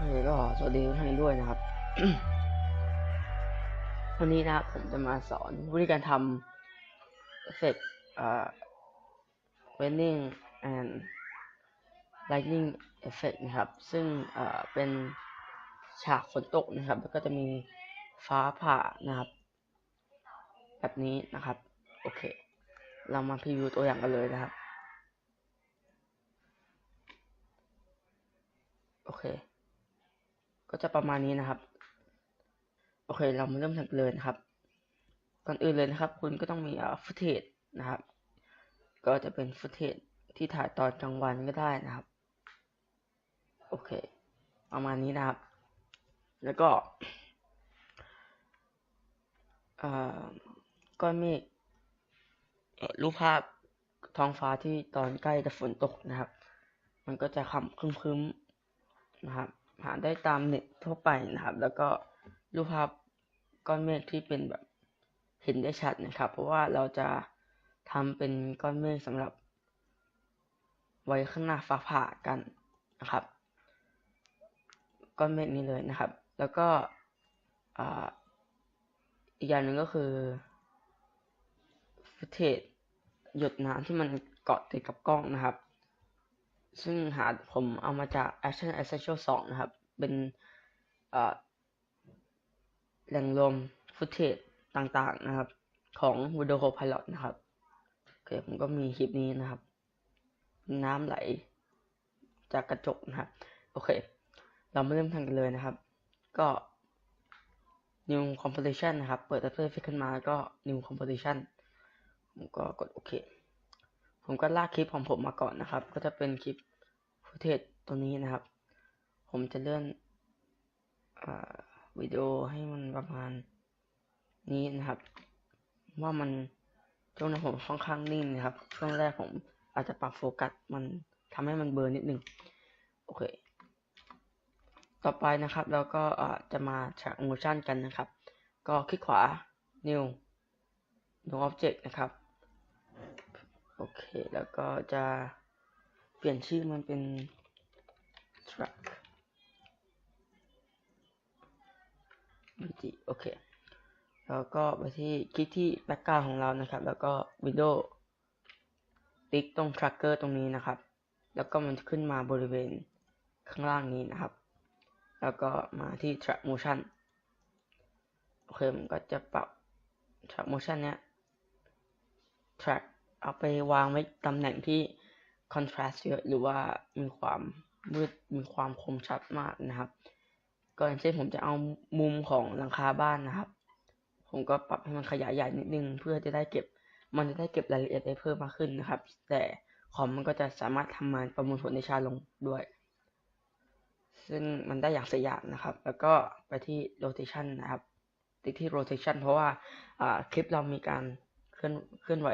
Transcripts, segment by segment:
เคก็สวัสดีทุกท่านด้วยนะครับ วันนี้นะครับผมจะมาสอนวิธีการทำเอฟเฟกต์อ่า raining and lightning effect นะครับ ซึ่งเอ่อเป็นฉากฝนตกนะครับ แล้วก็จะมีฟ้าผ่านะครับ แบบนี้นะครับ โอเค เรามาพรีวิวตัวอย่างกันเลยนะครับ โอเค ก็จะประมาณนี้นะครับ โอเคเรามาเริ่มทำกันเลยนะครับ ก่อนอื่นเลยนะครับ คุณก็ต้องมีอ่าฟุตเทจนะครับ ก็จะเป็นฟุตเทจที่ถ่ายตอนกลางวันก็ได้นะครับ โอเค ประมาณนี้นะครับ แล้วก็อ่าก้อนเมฆรูปภาพท้องฟ้าที่ตอนใกล้จะฝนตกนะครับ มันก็จะคำครึ้มๆนะครับ หาได้ตามเน็ตทั่วไปนะครับ แล้วก็รูปภาพก้อนเมฆที่เป็นแบบเห็นได้ชัดนะครับ เพราะว่าเราจะทำเป็นก้อนเมฆสำหรับ ไว้ข้างหน้าฟ้าผ่ากันนะครับ ก้อนเมฆนี้เลยนะครับ แล้วก็อีกอย่างหนึ่งก็คือฟุตเทจหยดน้ำที่มันเกาะติดกับกล้องนะครับ ซึ่งหาผมเอามาจาก Action Essential 2 นะครับ เป็นแหล่งรวมฟุตเทจต่างๆนะครับ ของ Video Copilot นะครับโอเคผมก็มีคลิปนี้นะครับ น้ำไหลจากกระจกนะครับ โอเค เรามาเริ่มทำกันเลยนะครับ ก็ new composition นะครับ เปิด After Effects ขึ้นมาแล้วก็ new composition ผมก็กดโอเค ผมก็ลากคลิปของผมมาก่อนนะครับ ก็จะเป็นคลิปฟุตเทจตัวนี้นะครับ ผมจะเลื่อนวิดีโอให้มันประมาณนี้นะครับ ว่ามันช่วงนั้ผมค่อนข้างนิ่งนะครับ ช่วงแรกผมอาจจะปรับโฟกัสมันทำให้มันเบลอนิดนึงโอเค ต่อไปนะครับเราก็จะมา track motion กันนะครับ ก็คลิกขวา new new object นะครับ โอเค แล้วก็จะเปลี่ยนชื่อมันเป็น track bg โอเค แล้วก็ไปที่คลิกที่ background ของเรานะครับ แล้วก็ window ติ๊กตรง tracker ตรงนี้นะครับ แล้วก็มันจะขึ้นมาบริเวณข้างล่างนี้นะครับ แล้วก็มาที่ track motion โอเคมันก็จะปรับ track motion เนี้ย track เอาไปวางไว้ตำแหน่งที่ contrast เยอะหรือว่ามีความมืดมีความคมชัดมากนะครับ ก็อย่างเช่นผมจะเอามุมของหลังคาบ้านนะครับ ผมก็ปรับให้มันขยายใหญ่นิดนึง เพื่อจะได้เก็บ มันจะได้เก็บรายละเอียดได้เพิ่มมากขึ้นนะครับ แต่คอมมันก็จะสามารถทำงานประมวลผลในชาลงด้วย ซึ่งมันได้อย่างสยามนะครับ แล้วก็ไปที่ rotation นะครับ ติดที่ rotation เพราะว่าคลิปเรามีการเคลื่อนเคลื่อนไหว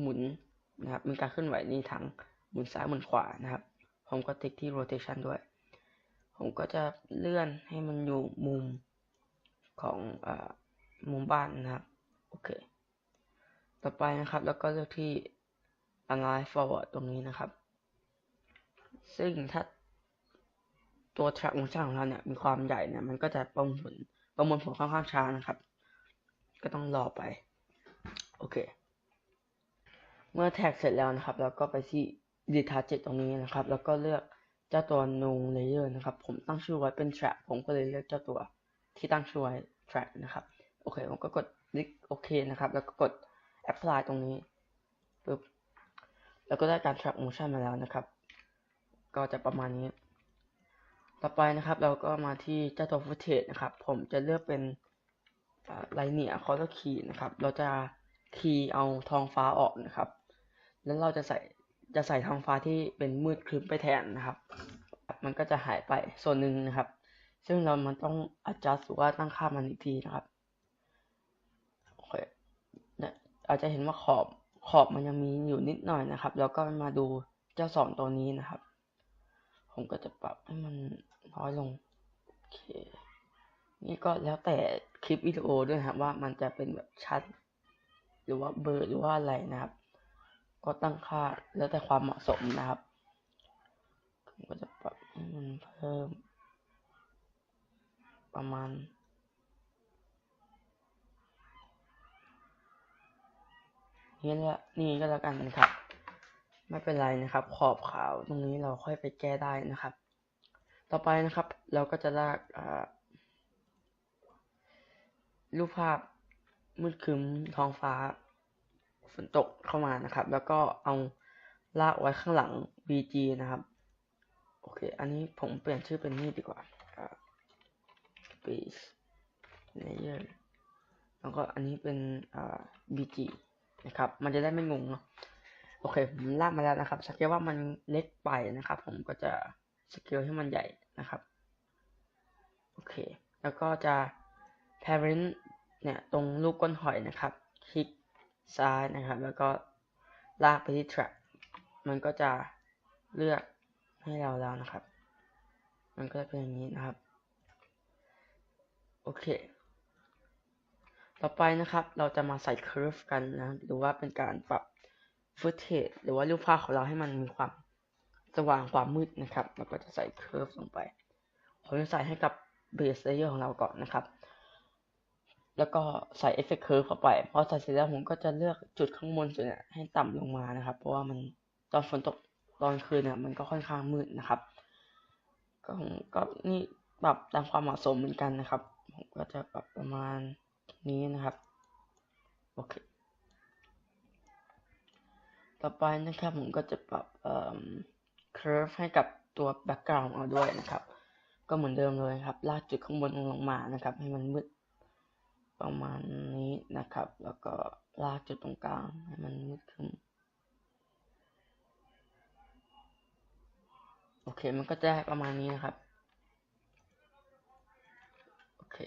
หมุนนะครับ มีการเคลื่อนไหวในทางหมุนซ้ายหมุนขวานะครับ ผมก็ติ๊กที่ rotation ด้วย ผมก็จะเลื่อนให้มันอยู่มุมของอมุมบ้านนะครับ โอเค ต่อไปนะครับ แล้วก็เลือกที่ align forward ตรงนี้นะครับ ซึ่งถ้าตัว track motion ของเราเนี่ย มีความใหญ่เนี่ย มันก็จะประมวลผลประมวลผลค่อนข้างช้านะครับ ก็ต้องรอไป โอเค เมื่อแท็กเสร็จแล้วนะครับแล้วก็ไปที่ edit target ตรงนี้นะครับ แล้วก็เลือก เจ้าตัว new layer นะครับ ผมตั้งชื่อไว้เป็น track ผมก็เลยเลือกเจ้าตัวที่ตั้งชื่อไว้ track นะครับ โอเค ผมก็กดลิกโอเคนะครับ แล้วก็กด apply ตรงนี้ปึ๊บแล้วก็ได้การ track motion มาแล้วนะครับ ก็จะประมาณนี้ ต่อไปนะครับ เราก็มาที่เจ้าตัว footage นะครับ ผมจะเลือกเป็น linear color key นะครับ เราจะคีย์เอาทองฟ้าออกนะครับ แล้วเราจะใส่ จะใส่ท้องฟ้าที่เป็นมืดครึ้มไปแทนนะครับ มันก็จะหายไปส่วนหนึ่งนะครับ ซึ่งเรามันต้อง adjust หรือว่าตั้งค่ามันอีกทีนะครับโอเคเนี่ยอาจจะเห็นว่าขอบขอบมันยังมีอยู่นิดหน่อยนะครับ แล้วก็มาดูเจ้าสองตัวนี้นะครับ ผมก็จะปรับให้มันน้อยลงโอเคนี่ก็แล้วแต่คลิปวิดีโอด้วยครับว่ามันจะเป็นแบบชัด หรือว่าเบลอหรือว่าอะไรนะครับ ก็ตั้งค่าแล้วแต่ความเหมาะสมนะครับผมก็จะปรับมันเพิ่ม ประมาณนี่ละนี่ก็แล้วกันนะครับ ไม่เป็นไรนะครับ ขอบขาวตรงนี้เราค่อยไปแก้ได้นะครับ ต่อไปนะครับ เราก็จะลากรูปภาพมืดครึ้มท้องฟ้า ฝนตกเข้ามานะครับ แล้วก็เอาลากไว้ข้างหลัง BG นะครับ โอเค อันนี้ผมเปลี่ยนชื่อเป็นนี่ดีกว่า space layer แล้วก็อันนี้เป็น BG นะครับ มันจะได้ไม่งงเนาะ โอเค ผมลากมาแล้วนะครับ สังเกตว่ามันเล็กไปนะครับ ผมก็จะสเกลให้มันใหญ่นะครับ โอเค แล้วก็จะ parent เนี่ย ตรงลูกก้นหอยนะครับ คลิก ซ้ายนะครับ แล้วก็ลากไปที่ track มันก็จะเลือกให้เราแล้วนะครับ มันก็จะเป็นอย่างนี้นะครับ โอเค ต่อไปนะครับ เราจะมาใส่ curve กันนะ หรือว่าเป็นการปรับ footage หรือว่ารูปภาพของเราให้มันมีความสว่างความมืดนะครับ เราก็จะใส่ curve ลงไป ผมจะใส่ให้กับ base layer ของเราก่อนนะครับ แล้วก็ใส่ effect curve เข้าไปพอใส่เสร็จแล้วผมก็จะเลือกจุดข้างบนสุดเนี่ยให้ต่ำลงมานะครับ เพราะว่ามันตอนฝนตกตอนคืนเนี่ยมันก็ค่อนข้างมืดนะครับ ก็ผมก็นี่ปรับตามความเหมาะสมเหมือนกันนะครับ ผมก็จะปรับประมาณนี้นะครับโอเคต่อไปนะครับผมก็จะปรับเอ่อ curve ให้กับตัว background เอาด้วยนะครับ ก็เหมือนเดิมเลยครับ ลากจุดข้างบนลงมานะครับ ให้มันมืด ประมาณนี้นะครับ แล้วก็ลากจุดตรงกลางให้มันมืดขึ้น โอเค มันก็จะได้ประมาณนี้นะครับ โอเค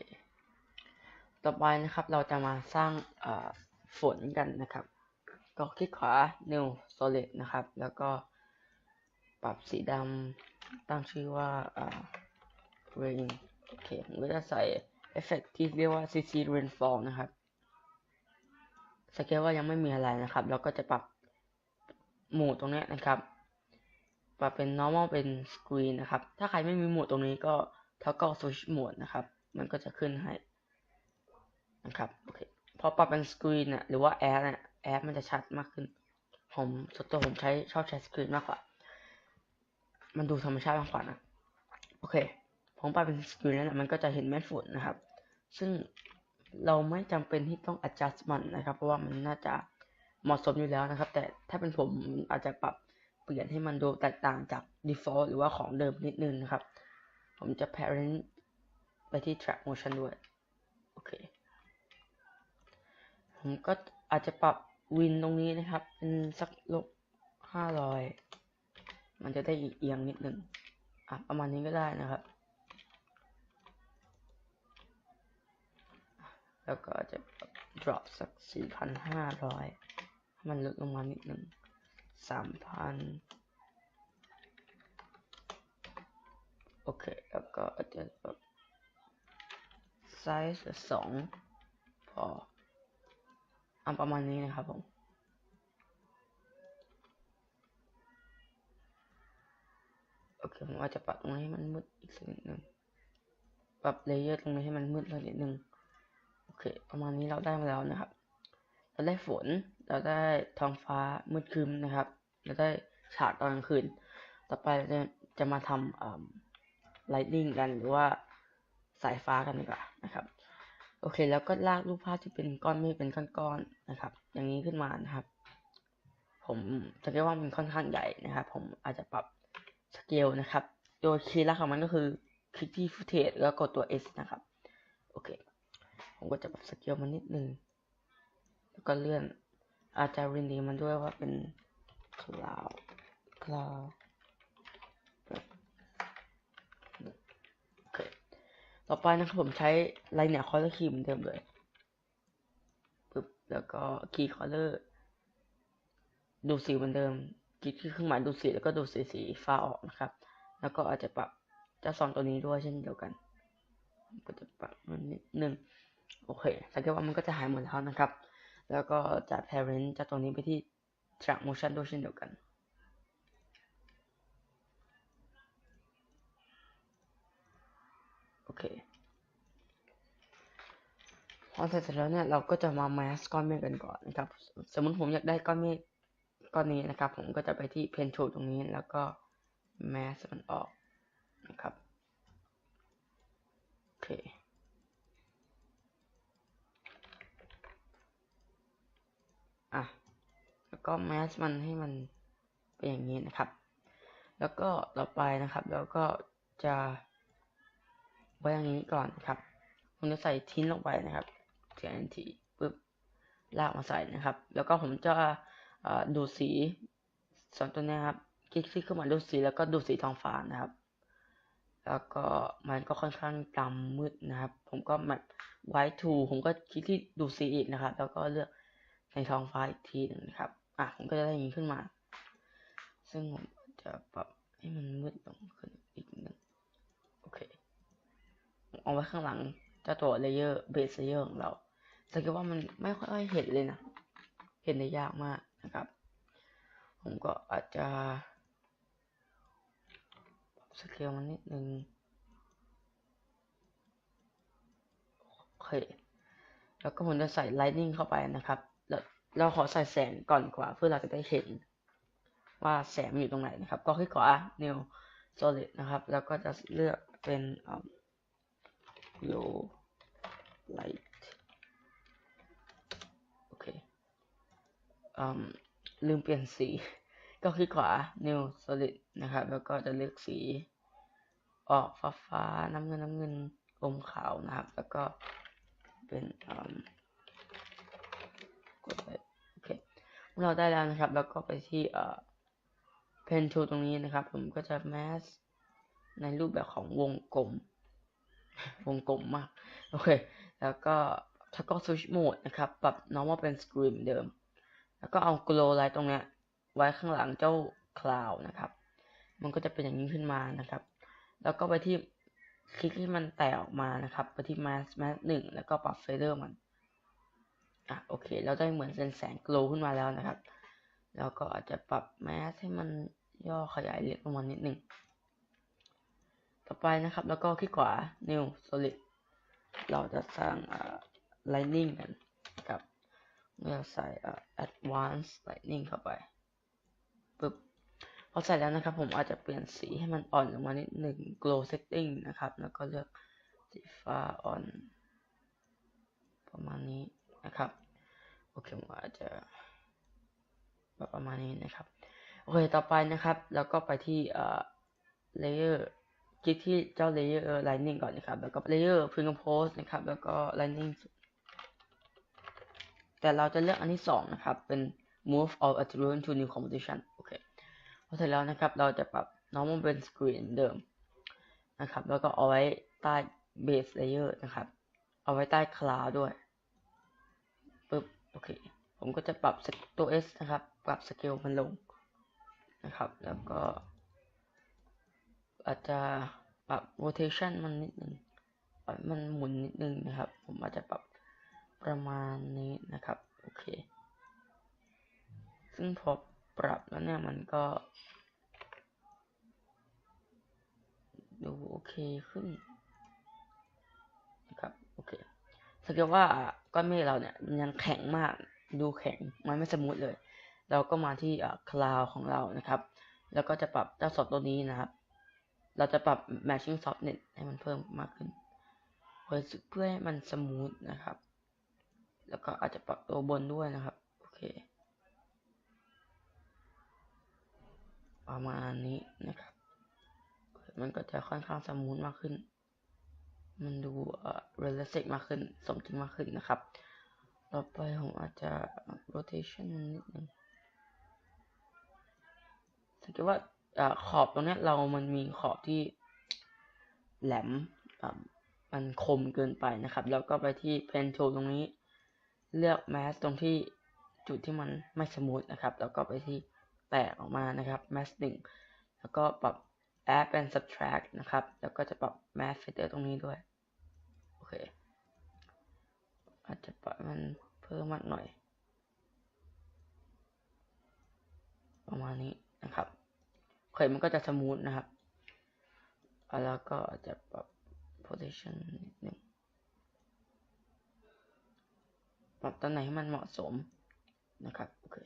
ต่อไปนะครับ เราจะมาสร้างฝนกันนะครับ ก็คลิกขวา new solid นะครับ แล้วก็ปรับสีดำตั้งชื่อว่า rain โอเคผมก็จะใส่ เอฟเฟกที่เรียกว่า CC Rainfall นะครับสังเกตว่ายังไม่มีอะไรนะครับ เราก็จะปรับโหมดตรงนี้นะครับ ปรับเป็น normal เป็น screen นะครับ ถ้าใครไม่มีโหมดตรงนี้ก็เท่าก็ switch โหมดนะครับ มันก็จะขึ้นให้นะครับ โอเค พอปรับเป็น screen นะหรือว่า add น่ะ add มันจะชัดมากขึ้น ผมส่วนตัวผมใช้ชอบใช้ screen มากกว่า มันดูธรรมชาติมากกว่านะ โอเค ผมปรับเป็นสกรีนแล้วมันก็จะเห็นแม่ฝุ่นนะครับ ซึ่งเราไม่จำเป็นที่ต้อง adjust มันนะครับ เพราะว่ามันน่าจะเหมาะสมอยู่แล้วนะครับ แต่ถ้าเป็นผมอาจจะปรับเปลี่ยนให้มันดูแตกต่างจาก default หรือว่าของเดิมนิดนึงนะครับ ผมจะ parent ไปที่ track motion ด้วย โอเค ผมก็อาจจะปรับวินตรงนี้นะครับ เป็นสักลบห้าร้อยมันจะได้เอียงนิดนึงอะประมาณนี้ก็ได้นะครับ แล้วก็จะ drop สักสี่พันห้าร้อยให้มันลดลงมานิดหนึ่งสามพันโอเค แล้วก็จะแบบไซส์สองพออันประมาณนี้นะครับผมโอเคผมอาจจะปรับตรงนี้ให้มันมืดอีกสักนิดนึงปรับเลเยอร์ตรงนี้ให้มันมืดเลยนิดนึง เค ประมาณนี้เราได้มาแล้วนะครับ เราได้ฝน เราได้ท้องฟ้ามืดครึมนะครับ เราได้ฉากตอนกลางคืน ต่อไปเราจะจะมาทำไลท์นิ่งกันหรือว่าสายฟ้ากันดีกว่านะครับ โอเค แล้วก็ลากรูปภาพที่เป็นก้อนเมฆเป็นก้อนๆนะครับ อย่างนี้ขึ้นมานะครับ ผมจะเรียกว่ามันค่อนข้างใหญ่นะครับ ผมอาจจะปรับสเกลนะครับ โดยคีย์ลักของมันก็คือคลิกที่ฟุตเทจแล้วกดตัว S นะครับ โอเค ผมก็จะปรับสเกลมันนิดนึง แล้วก็เลื่อน อาจจะรินดีมันด้วยว่าเป็น cloud cloud โอเคต่อไปนะครับผมใช้ไลน์เนี่ยคอร์คีย์เหมือนเดิมเลยปึ๊บแล้วก็คีย์คอร์เลอร์ดูสีเหมือนเดิมคลิกที่เครื่องหมายดูสีแล้วก็ดูสีสีฟ้าออกนะครับ แล้วก็อาจจะปรับเจ้าซองตัวนี้ด้วยเช่นเดียวกัน ก็จะปรับมันนิดนึง โอเคสังเกตว่ามันก็จะหายหมดแล้วนะครับ แล้วก็จาก parent จากตรงนี้ไปที่ track motion ด้วยเช่นเดียวกันโอเคพอเสร็จแล้วเนี่ยเราก็จะมา mask ก้อนเมฆกันก่อนนะครับ สมมติผมอยากได้ก้อนเมฆก้อนนี้นะครับ ผมก็จะไปที่ pen tool ตรงนี้แล้วก็ mask มันออกนะครับโอเค แล้วก็แมสมันให้มันเป็นอย่างนี้นะครับ แล้วก็ต่อไปนะครับ แล้วก็จะไว้อย่างนี้ก่อนนะครับ ผมจะใส่ทิ้นลงไปนะครับ TNT ปึ๊บลากมาใส่นะครับ แล้วก็ผมจะดูสีสองตัวนี้ครับ คลิกที่ขึ้นมาดูสีแล้วก็ดูสีทองฟ้านะครับ แล้วก็มันก็ค่อนข้างดำมืดนะครับ ผมก็แบบไว้ทูผมก็คลิกที่ดูสีอีกนะครับ แล้วก็เลือกในทองฟ้าอีกทีหนึ่งนะครับ อะผมก็จะได้อย่างนี้ขึ้นมา ซึ่งผมจะปรับให้มันมืดลงขึ้นอีกนึงโอเคเอาไว้ข้างหลังจ้าตัวเลเยอร์เบสเลเยอร์ของเราสังเกตว่ามันไม่ค่อยเห็นเลยนะ เห็นได้ยากมากนะครับ ผมก็อาจจะสเกลมันนิดนึงโอเค แล้วก็ผมจะใส่ Lightning เข้าไปนะครับ เราขอใส่แสงก่อนกว่าเพื่อเราจะได้เห็นว่าแสงอยู่ตรงไหนนะครับ ก็คลิกขวา New Solid นะครับ แล้วก็จะเลือกเป็น Low Light โอเคลืมเปลี่ยนสี ก็คลิกขวา New Solid นะครับ แล้วก็จะเลือกสีออกฟ้าฟ้าน้ำเงินน้ำเงินอมขาวนะครับ แล้วก็เป็นอืมกดไปโอเคเมื่ อเราได้แล้วนะครับ แล้วก็ไปที่เอ่อ Pen Tool ตรงนี้นะครับ ผมก็จะ Mask ในรูปแบบของวงกลม วงกลมมาก โอเค แล้วก็ถ้าก็ switch mode นะครับ ปรับ normal เป็น screen เหมือนเดิม แล้วก็เอา glow light ตรงเนี้ยไว้ข้างหลังเจ้า cloud นะครับ มันก็จะเป็นอย่างนี้ขึ้นมานะครับ แล้วก็ไปที่คลิกที่มันแตกออกมานะครับ ไปที่ mask mask หนึ่งแล้วก็ปรับ fader มัน อะโอเค เราได้เหมือนเป็นแสง glow ขึ้นมาแล้วนะครับ แล้วก็อาจจะปรับ mask ให้มันย่อขยายเล็กลงมานิดนึง ต่อไปนะครับ แล้วก็คลิกขวา new solid เราจะสร้าง lightning กันนะครับเราใส่ advanced lightning เข้าไปปึ๊บพอใส่แล้วนะครับ ผมอาจจะเปลี่ยนสีให้มันอ่อนลงมานิดหนึ่ง glow setting นะครับ แล้วก็เลือกสีฟ้าอ่อน ประมาณนี้นะครับ โอเคผมอาจจะประมาณนี้นะครับ โอเค ต่อไปนะครับ แล้วก็ไปที่ layer คลิกที่เจ้า layer lightning ก่อนนะครับ แล้วก็ layer pre-compose นะครับ แล้วก็ lightning แต่เราจะเลือกอันที่สองนะครับ เป็น move all attribute to new composition โอเค พอเสร็จแล้วนะครับ เราจะปรับ normal เป็น screen เดิมนะครับ แล้วก็เอาไว้ใต้ base layer นะครับ เอาไว้ใต้ cloud ด้วย โอเค ผมก็จะปรับตัว S นะครับ ปรับสเกลมันลงนะครับ แล้วก็ อาจจะปรับ rotation มันนิดนึงมันหมุนนิดนึงนะครับ ผมอาจจะปรับประมาณนี้นะครับ โอเค ซึ่งพอปรับแล้วเนี่ยมันก็ ดูโอเคขึ้นนะครับ โอเค สังเกตว่าก้อนเมฆเราเนี่ยมันยังแข็งมากดูแข็งมันไม่สมูทเลย เราก็มาที่คลาวของเรานะครับ แล้วก็จะปรับเจ้าสอบตัวนี้นะครับ เราจะปรับ matching softness ให้มันเพิ่มมากขึ้น เพื่อให้มันสมูทนะครับ แล้วก็อาจจะปรับตัวบนด้วยนะครับ โอเค ประมาณนี้นะครับ มันก็จะค่อนข้างสมูทมากขึ้น มันดูเอ่อเรียลลิสติกมากขึ้น สมจริงมากขึ้นนะครับ ต่อไปผมอาจจะ rotation นิดนึงสังเกตว่าอขอบตรงนี้เรามันมีขอบที่แหลมมันคมเกินไปนะครับ แล้วก็ไปที่ pen tool ตรงนี้ เลือก mask ตรงที่จุดที่มันไม่สมูทนะครับ แล้วก็ไปที่แตกออกมานะครับ mask หนึ่งแล้วก็ปรับ add เป็น subtract นะครับ แล้วก็จะปรับ mask filter ตรงนี้ด้วย เค อาจจะปรับมันเพิ่มมากหน่อย ประมาณนี้นะครับเคมันก็จะสมูทนะครับ แล้วก็จะปรับ position นิดนึงปรับตำแหน่งให้มันเหมาะสมนะครับโอเค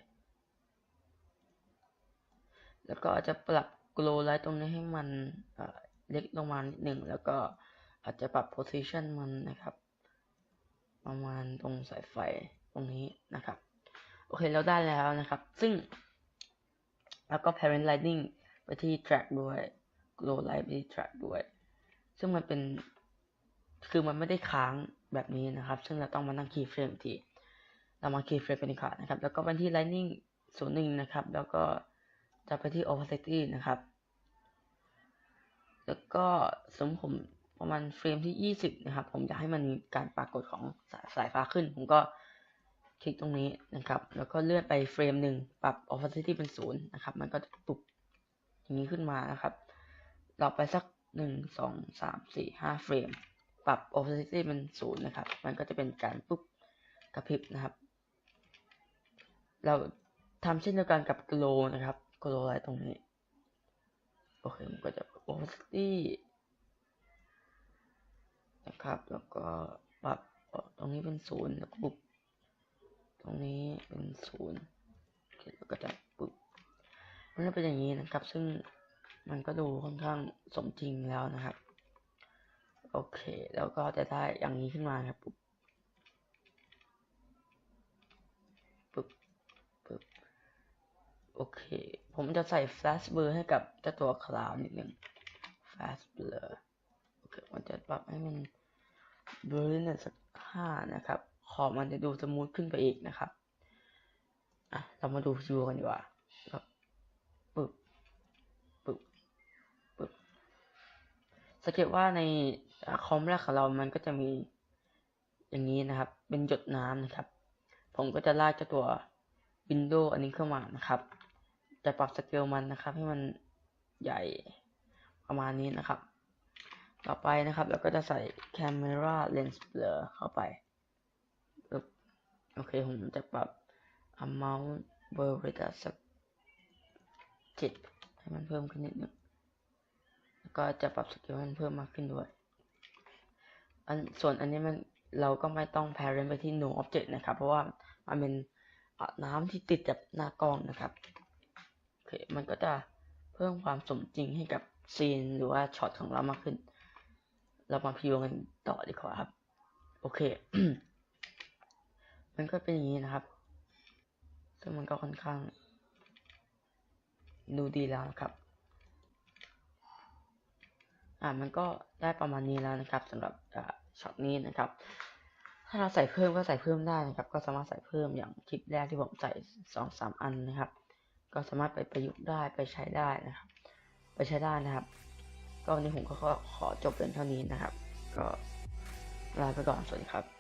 แล้วก็อาจจะปรับ glow light ตรงนี้ให้มันเอ่อเล็กลงมานิดหนึ่งแล้วก็ อาจจะปรับ position มันนะครับ ประมาณตรงสายไฟตรงนี้นะครับ โอเคเราได้แล้วนะครับ ซึ่ง แล้วก็ parent lighting ไปที่ track ด้วย glow light ไปที่ track ด้วย ซึ่งมันเป็นคือมันไม่ได้ค้างแบบนี้นะครับ ซึ่งเราต้องมานั่ง keyframe ทีเรามา keyframe กันดีกว่านะครับ แล้วก็ไปที่ lighting ศูนย์หนึ่งนะครับ แล้วก็จะไปที่ opacity นะครับ แล้วก็สมผม ประมาณเฟรมที่ 20 นะครับ ผมอยากให้มันมีการปรากฏของสายสายฟ้าขึ้น ผมก็คลิกตรงนี้นะครับ แล้วก็เลื่อนไปเฟรมหนึ่งปรับ opacity เป็นศูนย์นะครับ มันก็จะปุบอย่างนี้ขึ้นมานะครับ เราไปสักหนึ่งสองสามสี่ห้าเฟรม ปรับ opacity เป็นศูนย์นะครับ มันก็จะเป็นการปุ๊บกระพริบนะครับ เราทำเช่นเดียวกันกับ glow นะครับ glow อะไรตรงนี้ โอเค มันก็จะ opacity ครับ แล้วก็ปรับตรงนี้เป็นศูนย์แล้วก็ปุ๊บตรงนี้เป็นศูนย์โอเคแล้วก็จะปุ๊บมันก็เป็นอย่างนี้นะครับ ซึ่งมันก็ดูค่อนข้างสมจริงแล้วนะครับ โอเค แล้วก็จะได้อย่างนี้ขึ้นมาครับปุ๊บปุ๊บปุ๊บโอเค ผมจะใส่ flash blur ให้กับเจ้าตัวคลาวนิดนึง flash blur โอเคมันจะปรับให้มัน blurriness สักห้านะครับ ขอบมันจะดูสมูทขึ้นไปอีกนะครับอะเรามาดูวิวกันดีกว่าครับปึ๊บปึ๊บปึ๊บสังเกตว่าในคอมแรกของเรามันก็จะมีอย่างนี้นะครับ เป็นหยดน้ำนะครับ ผมก็จะลากเจ้าตัว Windows อันนี้เข้ามานะครับ จะปรับสเกลมันนะครับ ให้มันใหญ่ประมาณนี้นะครับ ต่อไปนะครับเราก็จะใส่ Camera Lens Blur เข้าไป โอเค ผมจะปรับ Amount Blur Rate สักเจ็ดให้มันเพิ่มขึ้นนิดนึงแล้วก็จะปรับสเกลให้มันเพิ่มมากขึ้นด้วย อันส่วนอันนี้มันเราก็ไม่ต้อง parent ไปที่ no object นะครับ เพราะว่ามันเป็นน้ำที่ติดกับหน้ากล้องนะครับ โอเค มันก็จะเพิ่มความสมจริงให้กับซีนหรือว่าช็อตของเรามากขึ้น เรามาพิวกันต่อดีกว่าครับ โอเค มันก็เป็นอย่างนี้นะครับ ซึ่งมันก็ค่อนข้าง ดูดีแล้วนะครับ อ่ามันก็ได้ประมาณนี้แล้วนะครับสำหรับช็อตนี้นะครับ ถ้าเราใส่เพิ่มก็ใส่เพิ่มได้นะครับ ก็สามารถใส่เพิ่มอย่างคลิปแรกที่ผมใส่สองสามอันนะครับ ก็สามารถไปประยุกต์ได้ไปใช้ได้นะครับ ไปใช้ได้นะครับ ก็วันนี้ผมก็ขอจบเพียงเท่านี้นะครับ ก็ลาไปก่อนสวัสดีครับ